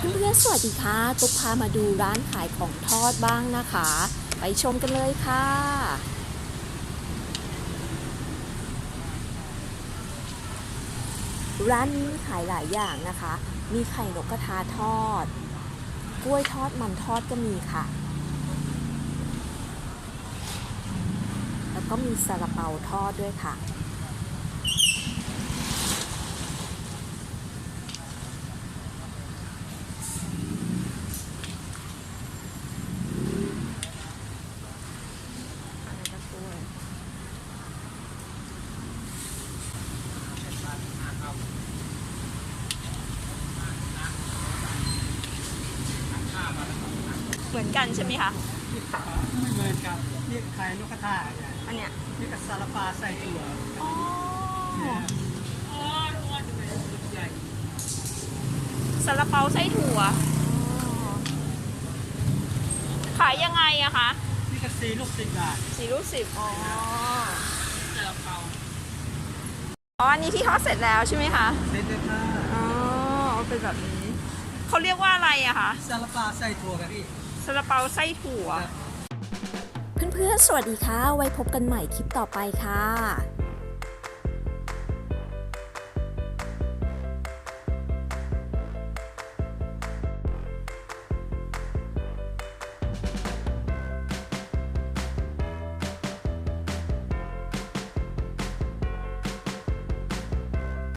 เพื่อนๆสวัสดีค่ะตุ๊กพามาดูร้านขายของทอดบ้างนะคะ ไปชมกันเลยค่ะ ร้านนี้ขายหลายอย่างนะคะ มีไข่นกกระทาทอด กล้วยทอดมันทอดก็มีค่ะ แล้วก็มีซาลาเปาทอดด้วยค่ะ เหมือนกันใช่ไหมคะไม่เหมือนกับนี่ไข่นกกระทาเนี่ยอันเนี้ยนี่กับซาลาปาใส่ถั่วอ๋อเนี่ยซาลาเปาไส้ถั่วขายยังไงอะคะ นี่กับซีลูกสิบบาทสี่ลูกสิบอ๋ออ๋ออันนี้ที่ทอดเสร็จแล้วใช่ไหมคะเซ็ตเลยค่ะอ๋อเป็นแบบนี้ เขาเรียกว่าอะไรอะคะ ซาลาปาใส่ถั่วครับพี่ ซาลาเปาไส้ถั่ว เพื่อนๆ สวัสดีค่ะ ไว้พบกันใหม่คลิปต่อไปค่ะ